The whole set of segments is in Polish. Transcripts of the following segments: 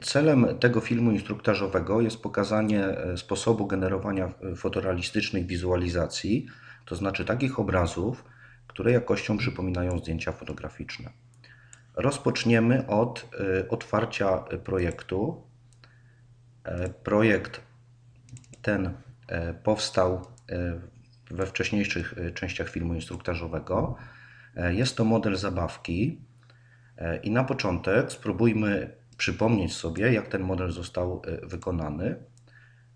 Celem tego filmu instruktażowego jest pokazanie e, sposobu generowania e, fotorealistycznych wizualizacji, to znaczy takich obrazów, które jakością przypominają zdjęcia fotograficzne. Rozpoczniemy od e, otwarcia projektu. Projekt ten powstał we wcześniejszych częściach filmu instruktażowego. Jest to model zabawki i na początek spróbujmy przypomnieć sobie, jak ten model został e, wykonany.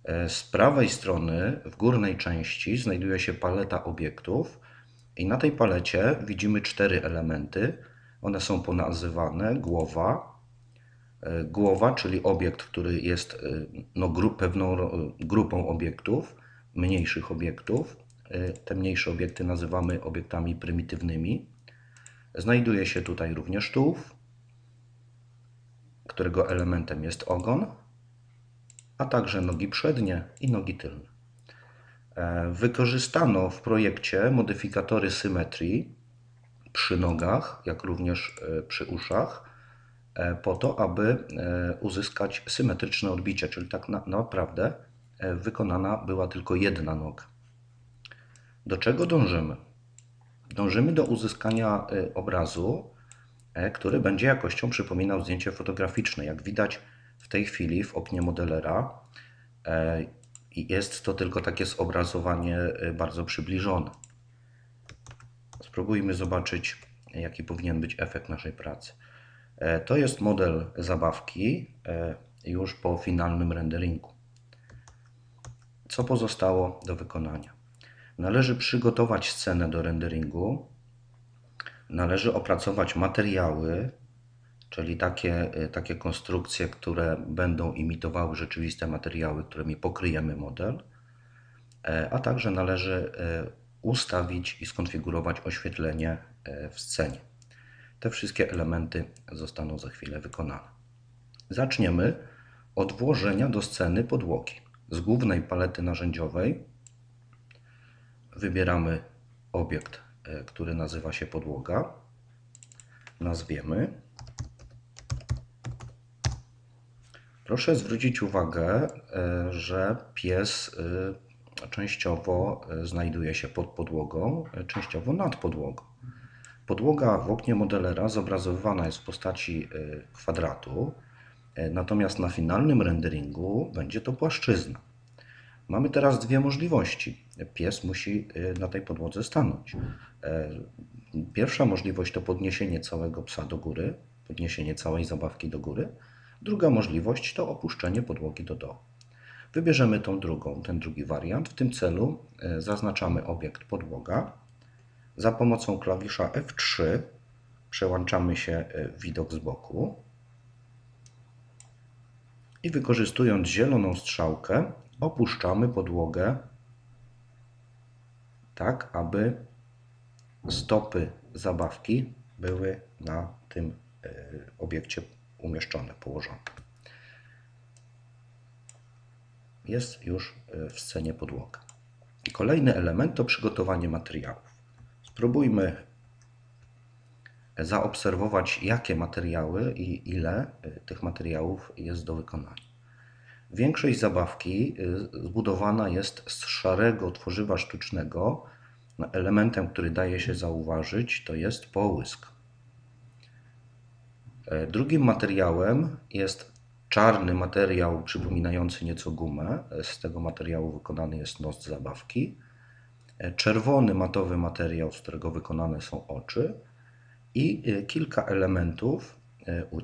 E, z prawej strony, w górnej części, znajduje się paleta obiektów, i na tej palecie widzimy cztery elementy. One są ponazywane głowa. E, głowa, czyli obiekt, który jest no, pewną grupą obiektów, mniejszych obiektów. Te mniejsze obiekty nazywamy obiektami prymitywnymi. Znajduje się tutaj również tułów, którego elementem jest ogon, a także nogi przednie i nogi tylne. E, wykorzystano w projekcie modyfikatory symetrii przy nogach, jak również e, przy uszach, e, po to, aby uzyskać symetryczne odbicie, czyli tak naprawdę wykonana była tylko jedna noga. Do czego dążymy? Dążymy do uzyskania obrazu, który będzie jakością przypominał zdjęcie fotograficzne. Jak widać w tej chwili w oknie modelera e, jest to tylko takie zobrazowanie e, bardzo przybliżone. Spróbujmy zobaczyć, jaki powinien być efekt naszej pracy. To jest model zabawki już po finalnym renderingu. Co pozostało do wykonania? Należy przygotować scenę do renderingu, należy opracować materiały, czyli takie, y, takie konstrukcje, które będą imitowały rzeczywiste materiały, którymi pokryjemy model, e, a także należy e, ustawić i skonfigurować oświetlenie e, w scenie. Te wszystkie elementy zostaną za chwilę wykonane. Zaczniemy od włożenia do sceny podłogi. Z głównej palety narzędziowej wybieramy obiekt który nazywa się podłoga. Nazwiemy. Proszę zwrócić uwagę, e, że pies e, częściowo znajduje się pod podłogą, częściowo nad podłogą. Podłoga w oknie modelera zobrazowywana jest w postaci kwadratu, natomiast na finalnym renderingu będzie to płaszczyzna. Mamy teraz dwie możliwości. Pies musi y, na tej podłodze stanąć. E, pierwsza możliwość to podniesienie całego psa do góry, podniesienie całej zabawki do góry. Druga możliwość to opuszczenie podłogi do dołu. Wybierzemy tą drugą, ten drugi wariant. W tym celu e, zaznaczamy obiekt podłoga. Za pomocą klawisza F3 przełączamy się e, w widok z boku i wykorzystując zieloną strzałkę opuszczamy podłogę tak, aby stopy zabawki były na tym e, obiekcie umieszczone, położone. Jest już e, w scenie podłoga. Kolejny element to przygotowanie materiałów. Spróbujmy zaobserwować, jakie materiały i ile e, tych materiałów jest do wykonania. Większość zabawki y, zbudowana jest z szarego tworzywa sztucznego. No, elementem, który daje się zauważyć, to jest połysk. E, drugim materiałem jest czarny materiał przypominający nieco gumę. E, z tego materiału wykonany jest nos zabawki. E, czerwony matowy materiał, z którego wykonane są oczy. I kilka elementów,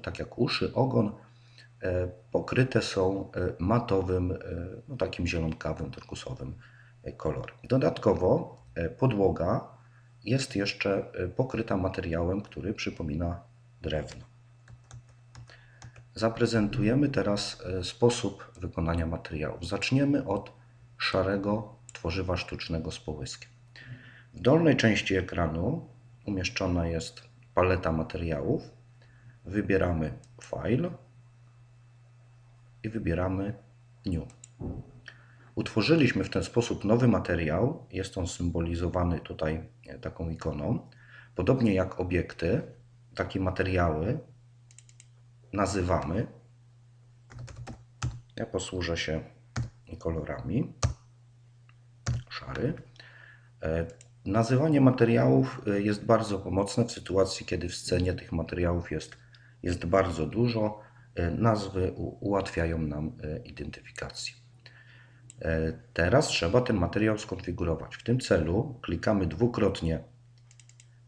tak jak uszy, ogon, pokryte są e, matowym, e, no takim zielonkawym, turkusowym kolorem. Dodatkowo podłoga jest jeszcze pokryta materiałem, który przypomina drewno. Zaprezentujemy teraz sposób wykonania materiałów. Zaczniemy od szarego tworzywa sztucznego z połyskiem. W dolnej części ekranu umieszczona jest paleta materiałów. Wybieramy File, i wybieramy New. Utworzyliśmy w ten sposób nowy materiał. Jest on symbolizowany tutaj taką ikoną. Podobnie jak obiekty, takie materiały nazywamy Ja posłużę się kolorami. Szary. E, nazywanie materiałów e, jest bardzo pomocne w sytuacji, kiedy w scenie tych materiałów jest, jest bardzo dużo. E, nazwy ułatwiają nam identyfikację. Teraz trzeba ten materiał skonfigurować. W tym celu klikamy dwukrotnie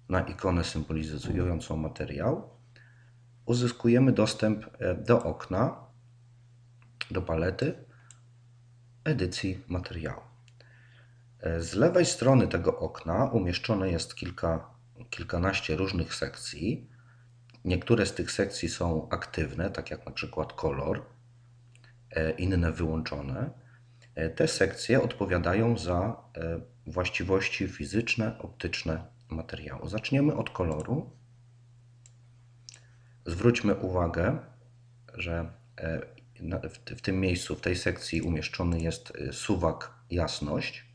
na ikonę symbolizującą materiał. Uzyskujemy dostęp do okna, do palety edycji materiału. Z lewej strony tego okna umieszczone jest kilka, kilkanaście różnych sekcji. Niektóre z tych sekcji są aktywne, tak jak na przykład kolor, e, inne wyłączone. E, te sekcje odpowiadają za e, właściwości fizyczne, optyczne materiału. Zaczniemy od koloru. Zwróćmy uwagę, że w tym miejscu, w tej sekcji umieszczony jest suwak jasność.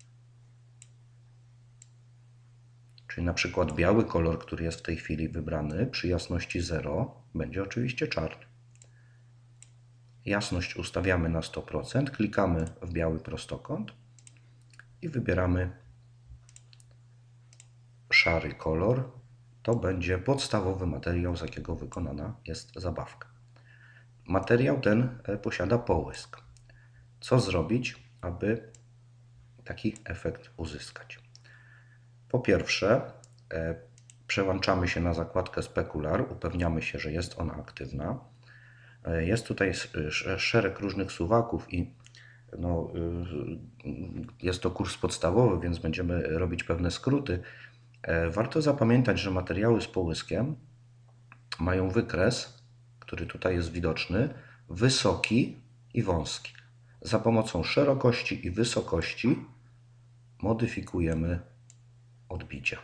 Czyli na przykład biały kolor, który jest w tej chwili wybrany przy jasności 0 będzie oczywiście czarny. Jasność ustawiamy na 100%, klikamy w biały prostokąt i wybieramy szary kolor. To będzie podstawowy materiał, z jakiego wykonana jest zabawka. Materiał ten e, posiada połysk. Co zrobić, aby taki efekt uzyskać? Po pierwsze, e, przełączamy się na zakładkę Spekular, upewniamy się, że jest ona aktywna. E, jest tutaj szereg różnych suwaków i no, jest to kurs podstawowy, więc będziemy robić pewne skróty. Warto zapamiętać, że materiały z połyskiem mają wykres który tutaj jest widoczny, wysoki i wąski. Za pomocą szerokości i wysokości modyfikujemy odbicia.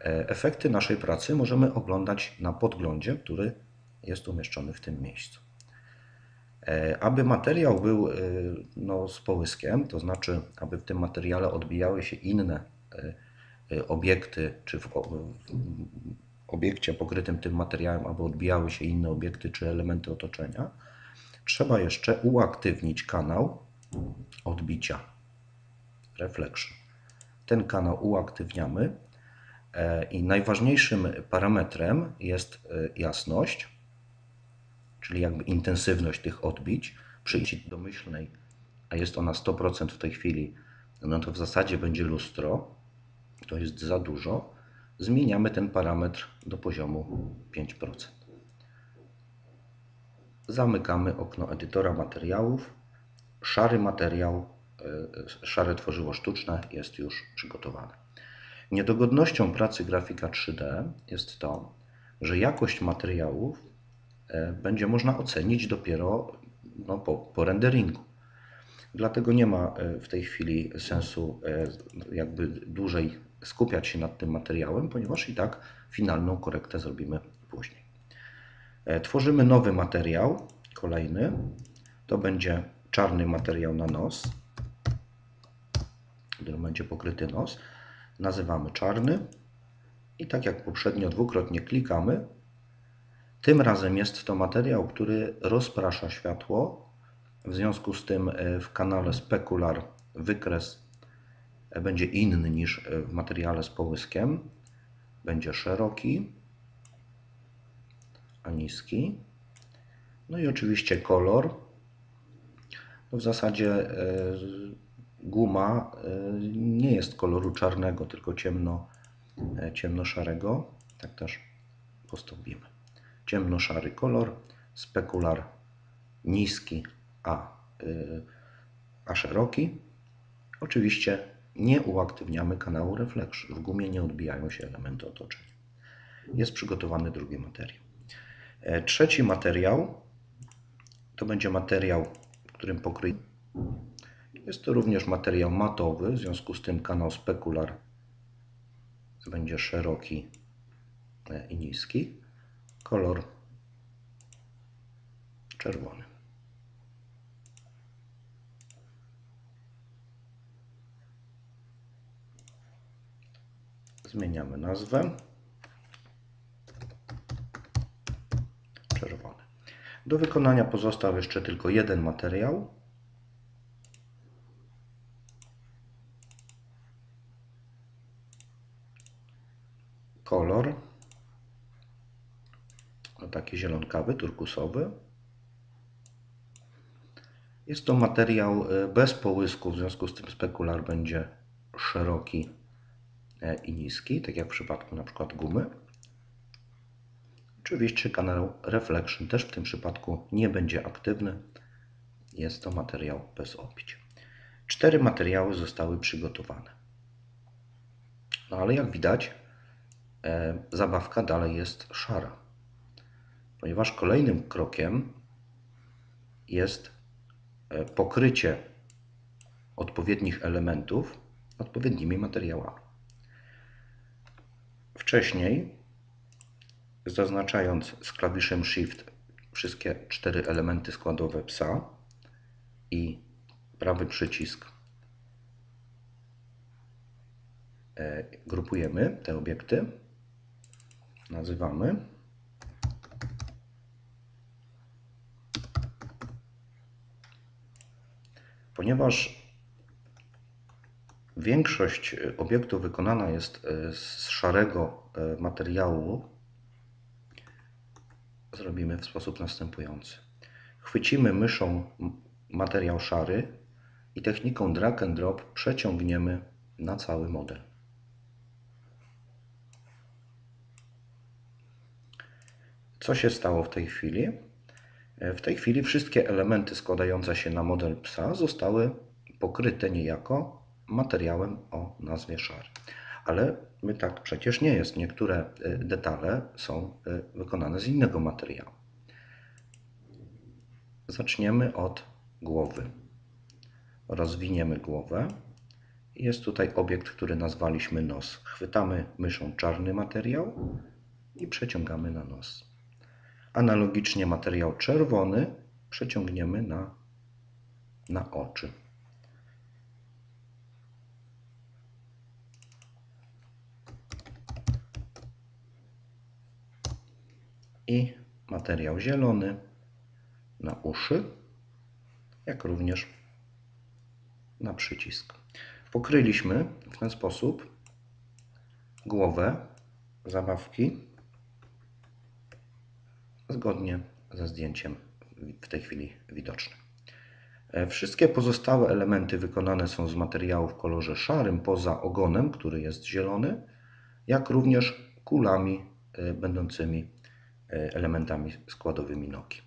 E, efekty naszej pracy możemy oglądać na podglądzie, który jest umieszczony w tym miejscu. E, aby materiał był e, no, z połyskiem, to znaczy, aby w tym materiale odbijały się inne obiekty, czy w, obiekcie pokrytym tym materiałem, aby odbijały się inne obiekty czy elementy otoczenia, trzeba jeszcze uaktywnić kanał odbicia reflection. Ten kanał uaktywniamy e, i najważniejszym parametrem jest e, jasność, czyli jakby intensywność tych odbić. Przy domyślnej, a jest ona 100% w tej chwili, no to w zasadzie będzie lustro, to jest za dużo zmieniamy ten parametr do poziomu 5%. Zamykamy okno edytora materiałów. Szary materiał, szare tworzywo sztuczne jest już przygotowane. Niedogodnością pracy grafika 3D jest to, że jakość materiałów e, będzie można ocenić dopiero no, po, po renderingu. Dlatego nie ma e, w tej chwili sensu jakby dłużej skupiać się nad tym materiałem, ponieważ i tak finalną korektę zrobimy później. E, tworzymy nowy materiał, kolejny. To będzie czarny materiał na nos, którym będzie pokryty nos. Nazywamy czarny i tak jak poprzednio dwukrotnie klikamy. Tym razem jest to materiał, który rozprasza światło. W związku z tym e, w kanale Specular wykres będzie inny niż w materiale z połyskiem. Będzie szeroki, a niski. No i oczywiście kolor. No w zasadzie e, guma e, nie jest koloru czarnego, tylko e, ciemnoszarego. Tak też postąpimy. Ciemnoszary kolor, spekular niski, a, a szeroki. Oczywiście nie uaktywniamy kanału reflection. W gumie nie odbijają się elementy otoczenia. Jest przygotowany drugi materiał. E, trzeci materiał to będzie materiał, którym pokryj. Jest to również materiał matowy, w związku z tym kanał spekular będzie szeroki e, i niski. Kolor czerwony. Zmieniamy nazwę. Czerwony. Do wykonania pozostał jeszcze tylko jeden materiał. Kolor. No taki zielonkawy, turkusowy. Jest to materiał e, bez połysku, w związku z tym spekular będzie szeroki e, i niski, tak jak w przypadku na przykład gumy. Oczywiście kanał Reflection też w tym przypadku nie będzie aktywny. Jest to materiał bez opić. Cztery materiały zostały przygotowane. No ale jak widać, zabawka dalej jest szara, ponieważ kolejnym krokiem jest e, pokrycie odpowiednich elementów odpowiednimi materiałami. Wcześniej zaznaczając z klawiszem Shift wszystkie cztery elementy składowe psa i prawy przycisk e, grupujemy te obiekty, nazywamy ponieważ większość obiektów wykonana jest e, z szarego e, materiału, zrobimy w sposób następujący. Chwycimy myszą materiał szary i techniką drag and drop przeciągniemy na cały model. Co się stało w tej chwili? W tej chwili wszystkie elementy składające się na model psa zostały pokryte niejako materiałem o nazwie szary. Ale tak przecież nie jest. Niektóre y, detale są y, wykonane z innego materiału. Zaczniemy od głowy. Rozwiniemy głowę. Jest tutaj obiekt, który nazwaliśmy nos. Chwytamy myszą czarny materiał i przeciągamy na nos. Analogicznie materiał czerwony przeciągniemy na, na oczy. i materiał zielony na uszy, jak również na przycisk. Pokryliśmy w ten sposób głowę zabawki zgodnie ze zdjęciem w tej chwili widocznym. Wszystkie pozostałe elementy wykonane są z materiału w kolorze szarym poza ogonem, który jest zielony, jak również kulami e, będącymi E, elementami składowymi nogi.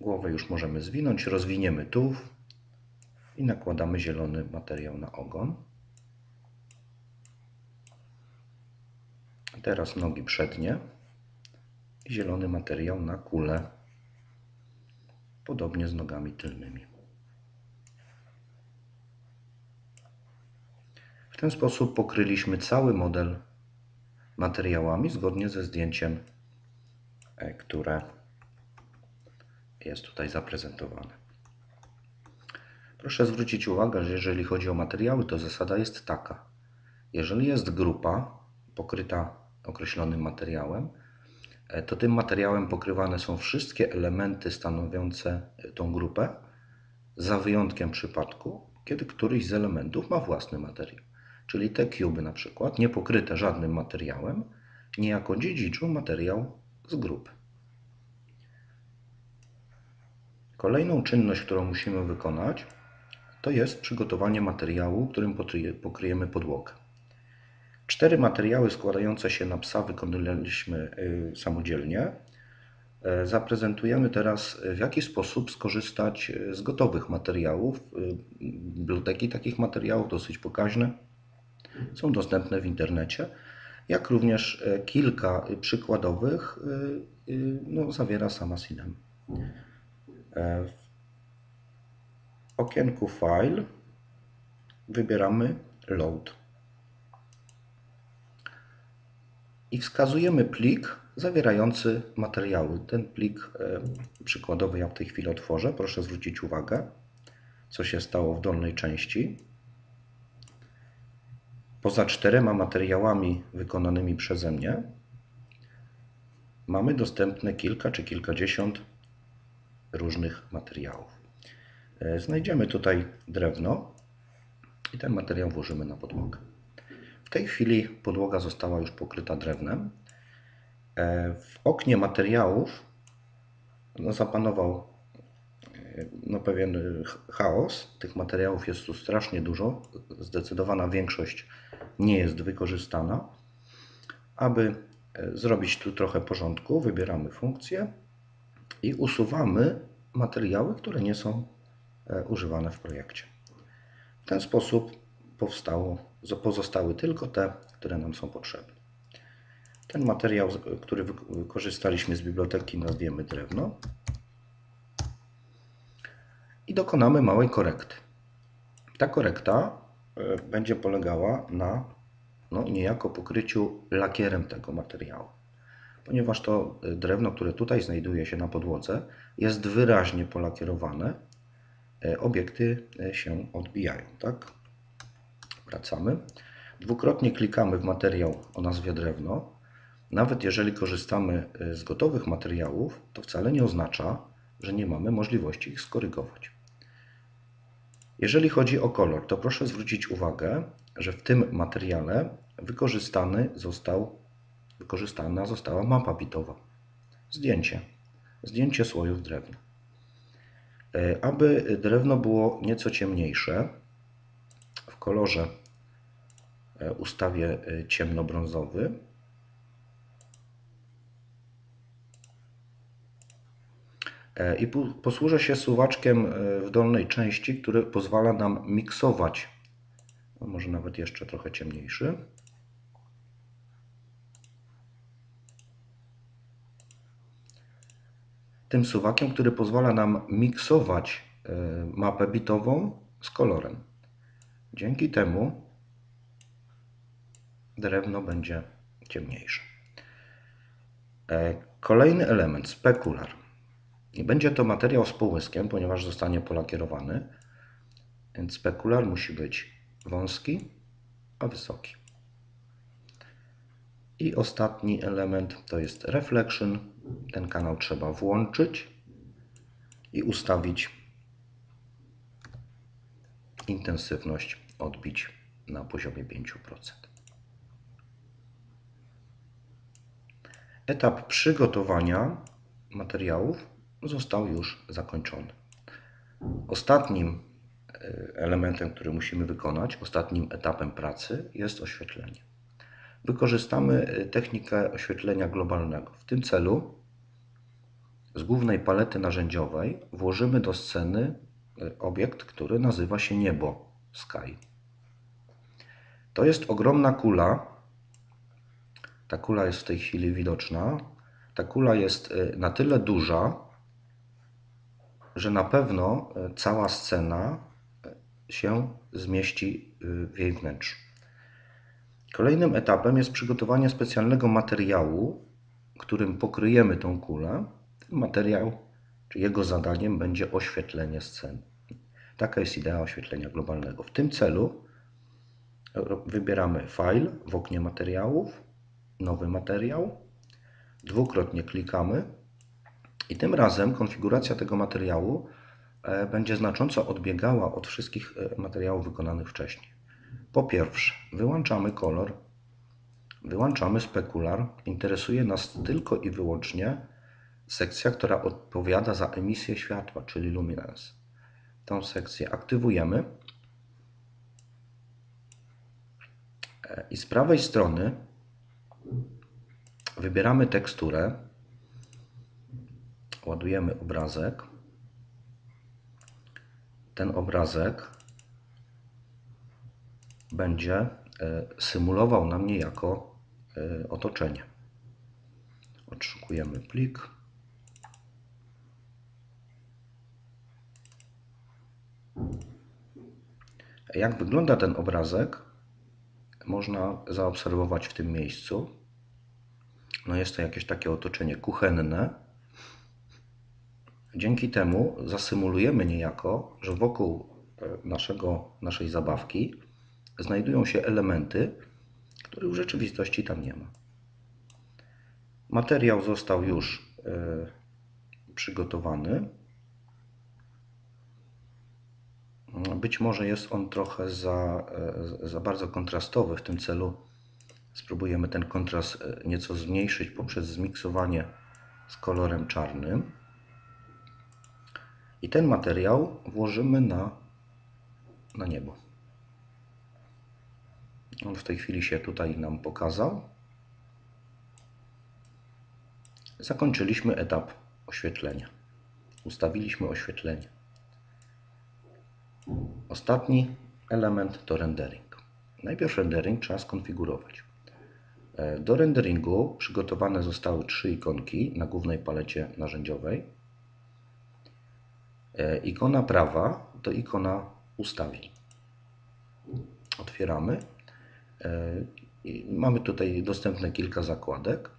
Głowę już możemy zwinąć, rozwiniemy tułów i nakładamy zielony materiał na ogon. Teraz nogi przednie zielony materiał na kulę, podobnie z nogami tylnymi. W ten sposób pokryliśmy cały model materiałami zgodnie ze zdjęciem, e, które jest tutaj zaprezentowane. Proszę zwrócić uwagę, że jeżeli chodzi o materiały, to zasada jest taka. Jeżeli jest grupa pokryta określonym materiałem, to tym materiałem pokrywane są wszystkie elementy stanowiące tą grupę, za wyjątkiem przypadku, kiedy któryś z elementów ma własny materiał czyli te kuby na przykład, nie pokryte żadnym materiałem, niejako dziedziczą materiał z grupy. Kolejną czynność, którą musimy wykonać, to jest przygotowanie materiału, którym pokryjemy podłogę. Cztery materiały składające się na psa wykonaliśmy y, samodzielnie. E, zaprezentujemy teraz, w jaki sposób skorzystać z gotowych materiałów. Y, biblioteki takich materiałów dosyć pokaźne są dostępne w internecie, jak również e, kilka przykładowych e, e, no, zawiera sama Sinem. W okienku File wybieramy Load i wskazujemy plik zawierający materiały. Ten plik przykładowy ja w tej chwili otworzę. Proszę zwrócić uwagę, co się stało w dolnej części. Poza czterema materiałami wykonanymi przeze mnie, mamy dostępne kilka czy kilkadziesiąt różnych materiałów. E, znajdziemy tutaj drewno i ten materiał włożymy na podłogę. W tej chwili podłoga została już pokryta drewnem. E, w oknie materiałów no, zapanował e, no, pewien chaos. Tych materiałów jest tu strasznie dużo. Zdecydowana większość nie jest wykorzystana. Aby zrobić tu trochę porządku, wybieramy funkcję i usuwamy materiały, które nie są e, używane w projekcie. W ten sposób powstało, pozostały tylko te, które nam są potrzebne. Ten materiał, który wykorzystaliśmy z biblioteki, nazwiemy drewno i dokonamy małej korekty. Ta korekta e, będzie polegała na no, niejako pokryciu lakierem tego materiału ponieważ to y, drewno, które tutaj znajduje się na podłodze, jest wyraźnie polakierowane. E, obiekty e, się odbijają. Tak? Wracamy. Dwukrotnie klikamy w materiał o nazwie drewno. Nawet jeżeli korzystamy e, z gotowych materiałów, to wcale nie oznacza, że nie mamy możliwości ich skorygować. Jeżeli chodzi o kolor, to proszę zwrócić uwagę, że w tym materiale wykorzystany został Wykorzystana została mapa bitowa. Zdjęcie. Zdjęcie słojów drewna. E, aby drewno było nieco ciemniejsze, kolorze e, ustawię e, ciemnobrązowy. I posłużę się suwaczkiem w dolnej części, który pozwala nam miksować, no może nawet jeszcze trochę ciemniejszy. tym suwakiem, który pozwala nam miksować e, mapę bitową z kolorem. Dzięki temu drewno będzie ciemniejsze. E, kolejny element, spekular. I będzie to materiał z połyskiem, ponieważ zostanie polakierowany. Więc spekular musi być wąski, a wysoki. I ostatni element to jest reflection. Ten kanał trzeba włączyć i ustawić intensywność odbić na poziomie 5%. Etap przygotowania materiałów został już zakończony. Ostatnim e, elementem, który musimy wykonać, ostatnim etapem pracy jest oświetlenie wykorzystamy y, technikę oświetlenia globalnego. W tym celu z głównej palety narzędziowej włożymy do sceny y, obiekt, który nazywa się niebo, sky. To jest ogromna kula. Ta kula jest w tej chwili widoczna. Ta kula jest y, na tyle duża, że na pewno cała scena się zmieści w jej wnętrzu. Kolejnym etapem jest przygotowanie specjalnego materiału, którym pokryjemy tą kulę. Ten materiał, czy jego zadaniem będzie oświetlenie sceny. Taka jest idea oświetlenia globalnego. W tym celu wybieramy file w oknie materiałów, nowy materiał, dwukrotnie klikamy i tym razem konfiguracja tego materiału e, będzie znacząco odbiegała od wszystkich e, materiałów wykonanych wcześniej. Po pierwsze, wyłączamy kolor, wyłączamy spekular. Interesuje nas tylko i wyłącznie sekcja, która odpowiada za emisję światła, czyli luminance. Tą sekcję aktywujemy i z prawej strony wybieramy teksturę, ładujemy obrazek. Ten obrazek będzie e, symulował nam niejako e, otoczenie. Odszukujemy plik. Jak wygląda ten obrazek, można zaobserwować w tym miejscu. No jest to jakieś takie otoczenie kuchenne. Dzięki temu zasymulujemy niejako, że wokół e, naszego, naszej zabawki znajdują się elementy, których w rzeczywistości tam nie ma. Materiał został już e, przygotowany. Być może jest on trochę za, e, za bardzo kontrastowy. W tym celu spróbujemy ten kontrast e, nieco zmniejszyć poprzez zmiksowanie z kolorem czarnym. I ten materiał włożymy na, na niebo. On w tej chwili się tutaj nam pokazał. Zakończyliśmy etap oświetlenia. Ustawiliśmy oświetlenie. Ostatni element to rendering. Najpierw rendering trzeba skonfigurować. E, do renderingu przygotowane zostały trzy ikonki na głównej palecie narzędziowej. E, ikona prawa to ikona ustawień. Otwieramy. E, mamy tutaj dostępne kilka zakładek.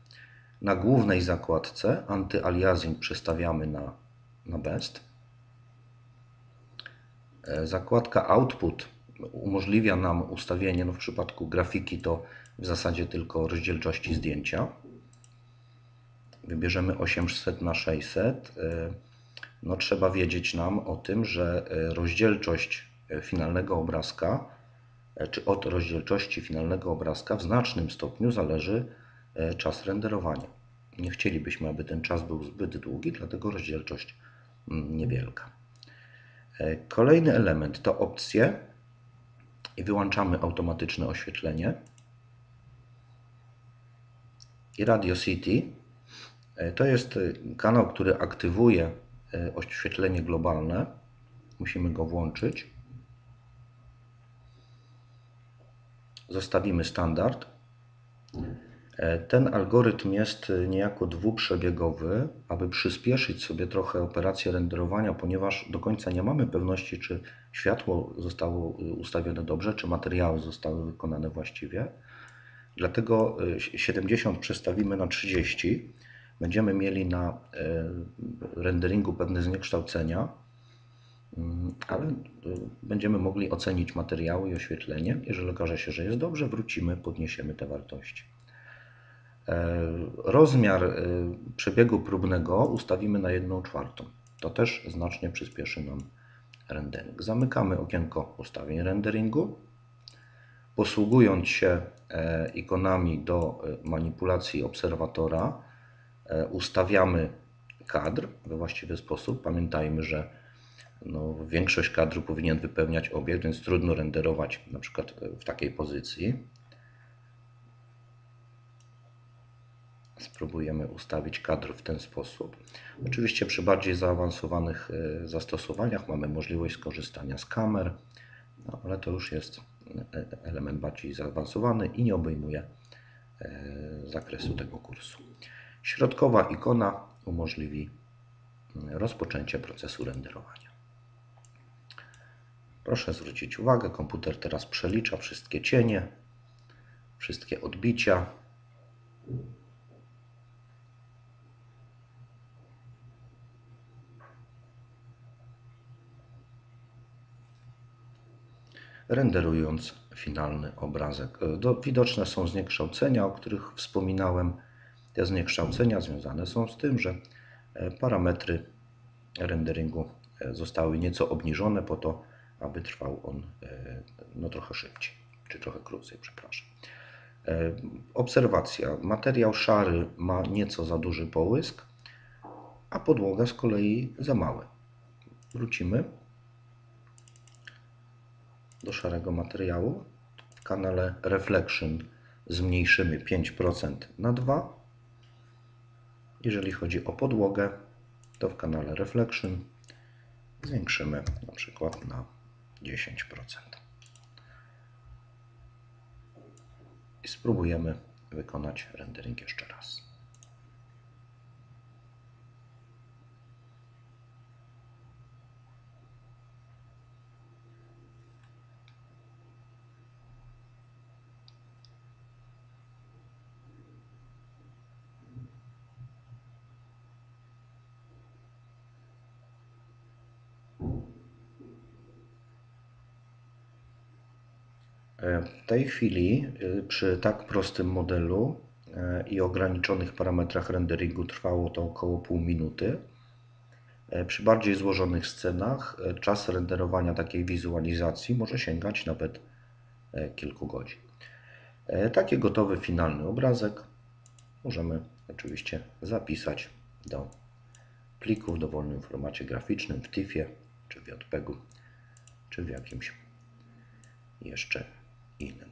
Na głównej zakładce antyaliasing przestawiamy na, na best. Zakładka output umożliwia nam ustawienie, no w przypadku grafiki to w zasadzie tylko rozdzielczości zdjęcia. Wybierzemy 800 na 600. E, no, trzeba wiedzieć nam o tym, że e, rozdzielczość e, finalnego obrazka, czy od rozdzielczości finalnego obrazka w znacznym stopniu zależy czas renderowania. Nie chcielibyśmy, aby ten czas był zbyt długi, dlatego rozdzielczość mm, niewielka. Kolejny element to opcje i wyłączamy automatyczne oświetlenie i Radio City. E, to jest e, kanał, który aktywuje e, oświetlenie globalne. Musimy go włączyć. Zostawimy standard. Ten algorytm jest niejako dwuprzebiegowy, aby przyspieszyć sobie trochę operację renderowania, ponieważ do końca nie mamy pewności, czy światło zostało ustawione dobrze, czy materiały zostały wykonane właściwie. Dlatego 70 y, przestawimy na 30. Będziemy mieli na renderingu pewne zniekształcenia, mm, ale będziemy mogli ocenić materiały i oświetlenie. Jeżeli okaże się, że jest dobrze, wrócimy, podniesiemy te wartości. E, rozmiar przebiegu próbnego ustawimy na 1 czwartą. To też znacznie przyspieszy nam rendering. Zamykamy okienko ustawień renderingu. Posługując się e, ikonami do e, manipulacji obserwatora, e, ustawiamy kadr we właściwy sposób. Pamiętajmy, że no, większość kadru powinien wypełniać obiekt, więc trudno renderować na przykład w takiej pozycji. Spróbujemy ustawić kadr w ten sposób. Oczywiście przy bardziej zaawansowanych zastosowaniach mamy możliwość skorzystania z kamer, no, ale to już jest element bardziej zaawansowany i nie obejmuje e, zakresu tego kursu. Środkowa ikona umożliwi mm, rozpoczęcie procesu renderowania. Proszę zwrócić uwagę, komputer teraz przelicza wszystkie cienie, wszystkie odbicia. Renderując finalny obrazek. E, do, widoczne są zniekształcenia, o których wspominałem. Te zniekształcenia związane są z tym, że e, parametry renderingu e, zostały nieco obniżone po to, aby trwał on no, trochę szybciej, czy trochę krócej, przepraszam. Obserwacja. Materiał szary ma nieco za duży połysk, a podłoga z kolei za mały. Wrócimy do szarego materiału. W kanale Reflection zmniejszymy 5% na 2. Jeżeli chodzi o podłogę, to w kanale Reflection zwiększymy na przykład na 10%. I spróbujemy wykonać rendering jeszcze raz. W tej chwili y, przy tak prostym modelu e, i ograniczonych parametrach renderingu trwało to około pół minuty. E, Przy bardziej złożonych scenach czas renderowania takiej wizualizacji może sięgać nawet kilku godzin. Taki gotowy finalny obrazek możemy oczywiście zapisać do pliku w dowolnym formacie graficznym, w TIFFie, czy w JPEG-u, czy w jakimś jeszcze Ihnen.